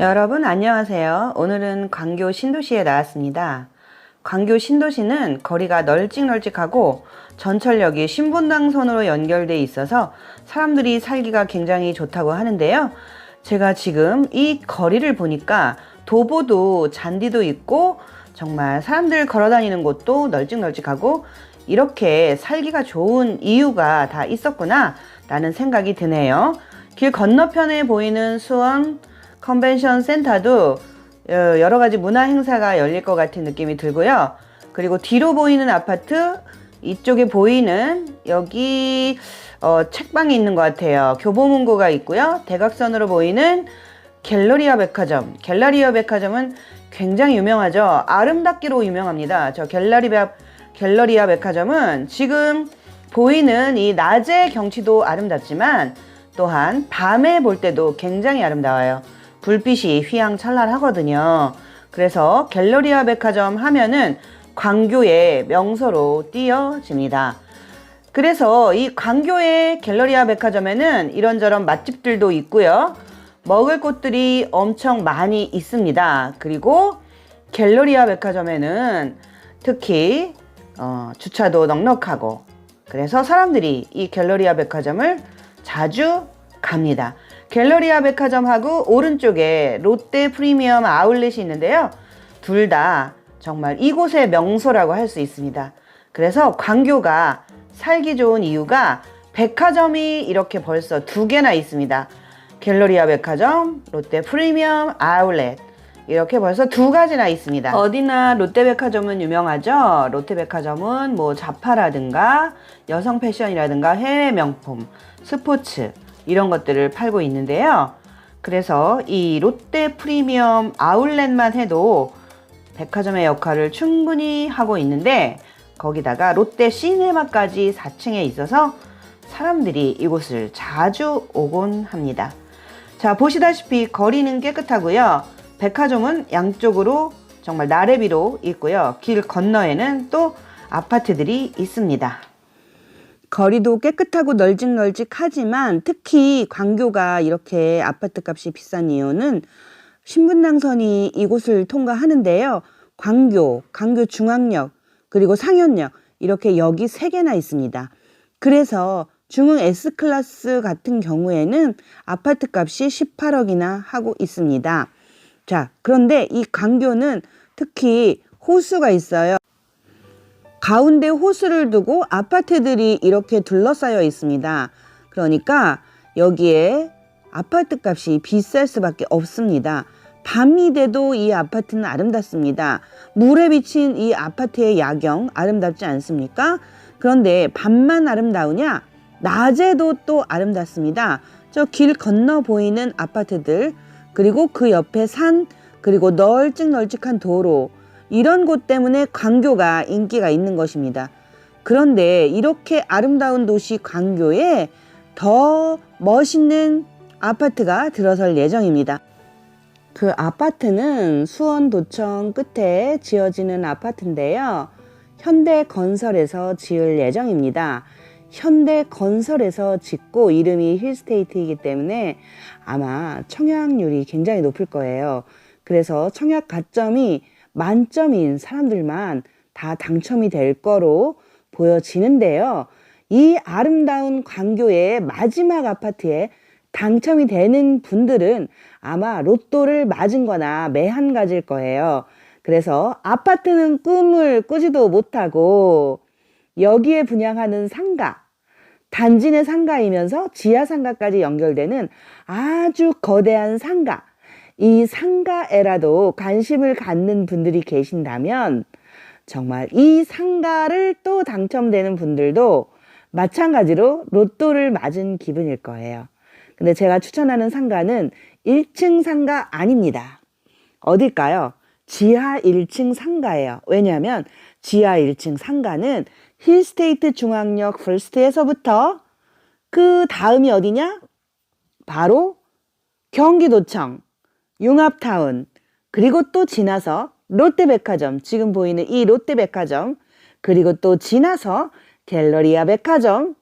여러분 안녕하세요. 오늘은 광교 신도시에 나왔습니다. 광교 신도시는 거리가 널찍널찍하고 전철역이 신분당선으로 연결돼 있어서 사람들이 살기가 굉장히 좋다고 하는데요. 제가 지금 이 거리를 보니까 도보도 잔디도 있고 정말 사람들 걸어 다니는 곳도 널찍널찍하고 이렇게 살기가 좋은 이유가 다 있었구나 라는 생각이 드네요. 길 건너편에 보이는 수원 컨벤션 센터도 어, 여러 가지 문화 행사가 열릴 것 같은 느낌이 들고요. 그리고 뒤로 보이는 아파트, 이쪽에 보이는 여기 어, 책방이 있는 것 같아요. 교보문고가 있고요. 대각선으로 보이는 갤러리아 백화점. 갤러리아 백화점은 굉장히 유명하죠. 아름답기로 유명합니다. 저 갤러리아, 갤러리아 백화점은 지금 보이는 이 낮의 경치도 아름답지만 또한 밤에 볼 때도 굉장히 아름다워요. 불빛이 휘황찬란하거든요. 그래서 갤러리아 백화점 하면은 광교의 명소로 띄어집니다. 그래서 이 광교의 갤러리아 백화점에는 이런저런 맛집들도 있고요. 먹을 곳들이 엄청 많이 있습니다. 그리고 갤러리아 백화점에는 특히 어, 주차도 넉넉하고 그래서 사람들이 이 갤러리아 백화점을 자주 갑니다. 갤러리아 백화점하고 오른쪽에 롯데 프리미엄 아울렛이 있는데요. 둘 다 정말 이곳의 명소라고 할 수 있습니다. 그래서 광교가 살기 좋은 이유가 백화점이 이렇게 벌써 두 개나 있습니다. 갤러리아 백화점, 롯데 프리미엄 아울렛. 이렇게 벌써 두 가지나 있습니다. 어디나 롯데백화점은 유명하죠. 롯데백화점은 뭐 자파라든가 여성 패션이라든가 해외 명품, 스포츠 이런 것들을 팔고 있는데요. 그래서 이 롯데 프리미엄 아울렛만 해도 백화점의 역할을 충분히 하고 있는데 거기다가 롯데 시네마까지 4층에 있어서 사람들이 이곳을 자주 오곤 합니다. 자, 보시다시피 거리는 깨끗하고요. 백화점은 양쪽으로 정말 나래비로 있고요. 길 건너에는 또 아파트들이 있습니다. 거리도 깨끗하고 널찍널찍하지만 특히 광교가 이렇게 아파트 값이 비싼 이유는 신분당선이 이곳을 통과하는데요. 광교, 광교 중앙역, 그리고 상현역 이렇게 역이 세 개나 있습니다. 그래서 중흥 S클래스 같은 경우에는 아파트 값이 18억이나 하고 있습니다. 자, 그런데 이 광교는 특히 호수가 있어요. 가운데 호수를 두고 아파트들이 이렇게 둘러싸여 있습니다. 그러니까 여기에 아파트 값이 비쌀 수밖에 없습니다. 밤이 돼도 이 아파트는 아름답습니다. 물에 비친 이 아파트의 야경 아름답지 않습니까? 그런데 밤만 아름다우냐? 낮에도 또 아름답습니다. 저 길 건너 보이는 아파트들, 그리고 그 옆에 산, 그리고 널찍널찍한 도로, 이런 곳 때문에 광교가 인기가 있는 것입니다. 그런데 이렇게 아름다운 도시 광교에 더 멋있는 아파트가 들어설 예정입니다. 그 아파트는 수원도청 끝에 지어지는 아파트인데요. 현대건설에서 지을 예정입니다. 현대건설에서 짓고 이름이 힐스테이트이기 때문에 아마 청약률이 굉장히 높을 거예요. 그래서 청약 가점이 만점인 사람들만 다 당첨이 될 거로 보여지는데요. 이 아름다운 광교의 마지막 아파트에 당첨이 되는 분들은 아마 로또를 맞은 거나 매한 가지일 거예요. 그래서 아파트는 꿈을 꾸지도 못하고 여기에 분양하는 상가, 단지 내 상가이면서 지하 상가까지 연결되는 아주 거대한 상가, 이 상가에라도 관심을 갖는 분들이 계신다면 정말 이 상가를 또 당첨되는 분들도 마찬가지로 로또를 맞은 기분일 거예요. 근데 제가 추천하는 상가는 1층 상가 아닙니다. 어딜까요? 지하 1층 상가예요. 왜냐하면 지하 1층 상가는 힐스테이트 중앙역 퍼스트에서부터 그 다음이 어디냐? 바로 경기도청, 융합타운, 그리고 또 지나서 롯데백화점, 지금 보이는 이 롯데백화점, 그리고 또 지나서 갤러리아 백화점,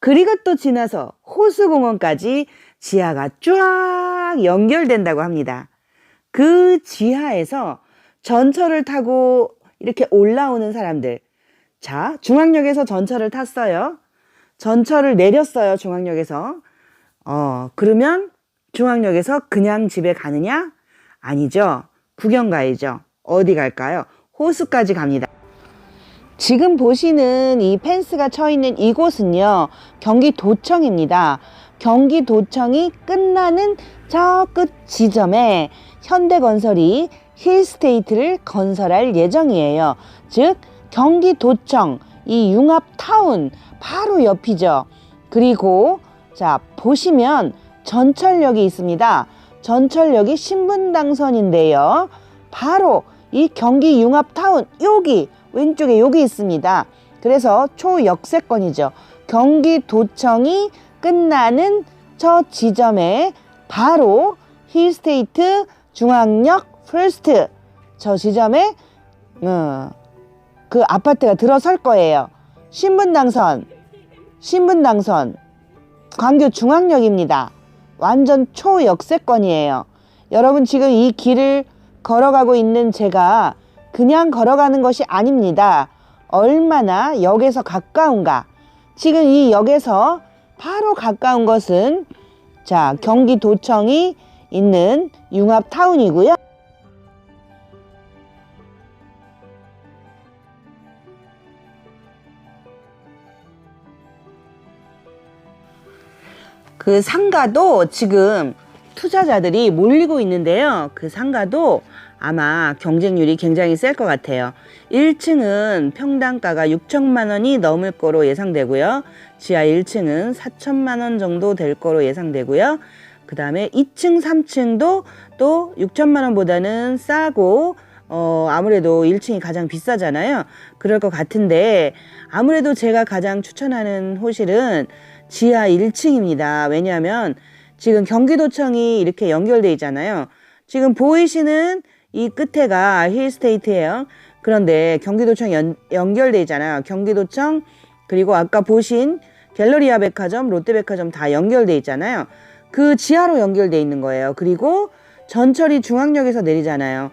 그리고 또 지나서 호수공원까지 지하가 쫙 연결된다고 합니다. 그 지하에서 전철을 타고 이렇게 올라오는 사람들. 자, 중앙역에서 전철을 탔어요. 전철을 내렸어요, 중앙역에서. 어, 그러면 중앙역에서 그냥 집에 가느냐? 아니죠. 구경 가야죠. 어디 갈까요? 호수까지 갑니다. 지금 보시는 이 펜스가 쳐 있는 이곳은요, 경기도청입니다. 경기도청이 끝나는 저 끝 지점에 현대건설이 힐스테이트를 건설할 예정이에요. 즉, 경기도청, 이 융합타운 바로 옆이죠. 그리고, 자, 보시면 전철역이 있습니다. 전철역이 신분당선인데요. 바로 이 경기 융합타운 여기 왼쪽에 여기 있습니다. 그래서 초역세권이죠. 경기도청이 끝나는 저 지점에 바로 힐스테이트 중앙역 프스트 저 지점에 어, 그 아파트가 들어설 거예요. 신분당선 신분당선 광교 중앙역입니다. 완전 초역세권이에요. 여러분 지금 이 길을 걸어가고 있는 제가 그냥 걸어가는 것이 아닙니다. 얼마나 역에서 가까운가. 지금 이 역에서 바로 가까운 것은 자, 경기도청이 있는 융합타운이고요. 그 상가도 지금 투자자들이 몰리고 있는데요. 그 상가도 아마 경쟁률이 굉장히 셀 것 같아요. 1층은 평당가가 6천만 원이 넘을 거로 예상되고요. 지하 1층은 4천만 원 정도 될 거로 예상되고요. 그 다음에 2층, 3층도 또 6천만 원보다는 싸고 어, 아무래도 1층이 가장 비싸잖아요. 그럴 것 같은데, 아무래도 제가 가장 추천하는 호실은 지하 1층입니다. 왜냐하면 지금 경기도청이 이렇게 연결돼 있잖아요. 지금 보이시는 이 끝에가 힐스테이트예요. 그런데 경기도청 연, 연결돼 있잖아요. 경기도청 그리고 아까 보신 갤러리아 백화점, 롯데백화점 다 연결돼 있잖아요. 그 지하로 연결돼 있는 거예요. 그리고 전철이 중앙역에서 내리잖아요.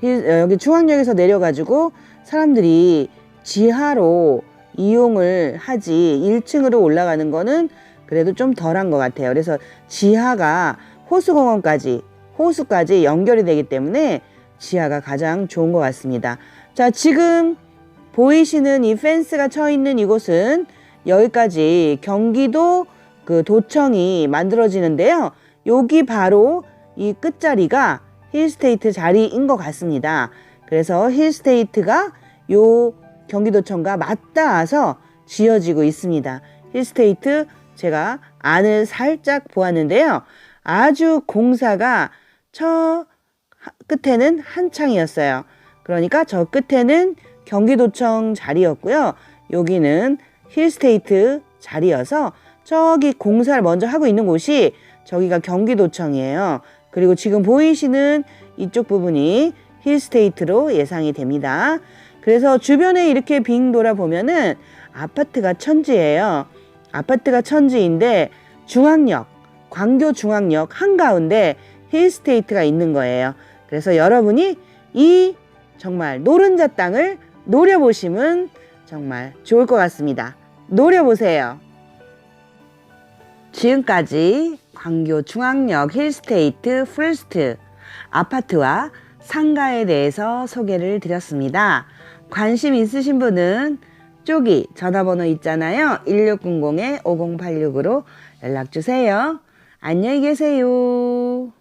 힐- 어, 여기 중앙역에서 내려가지고 사람들이 지하로 이용을 하지 1층으로 올라가는 거는 그래도 좀 덜한 것 같아요. 그래서 지하가 호수공원까지 호수까지 연결이 되기 때문에 지하가 가장 좋은 것 같습니다. 자, 지금 보이시는 이 펜스가 쳐 있는 이곳은 여기까지 경기도 그 도청이 만들어지는데요. 여기 바로 이 끝자리가 힐스테이트 자리인 것 같습니다. 그래서 힐스테이트가 요 경기도청과 맞닿아서 지어지고 있습니다. 힐스테이트 제가 안을 살짝 보았는데요. 아주 공사가 저 끝에는 한창이었어요. 그러니까 저 끝에는 경기도청 자리였고요. 여기는 힐스테이트 자리여서 저기 공사를 먼저 하고 있는 곳이 저기가 경기도청이에요. 그리고 지금 보이시는 이쪽 부분이 힐스테이트로 예상이 됩니다. 그래서 주변에 이렇게 빙 돌아보면은 아파트가 천지예요. 아파트가 천지인데 중앙역, 광교 중앙역 한가운데 힐스테이트가 있는 거예요. 그래서 여러분이 이 정말 노른자 땅을 노려보시면 정말 좋을 것 같습니다. 노려보세요. 지금까지 광교 중앙역 힐스테이트 프레스트 아파트와 상가에 대해서 소개를 드렸습니다. 관심 있으신 분은 쪽이 전화번호 있잖아요. 1600-5086으로 연락 주세요. 안녕히 계세요.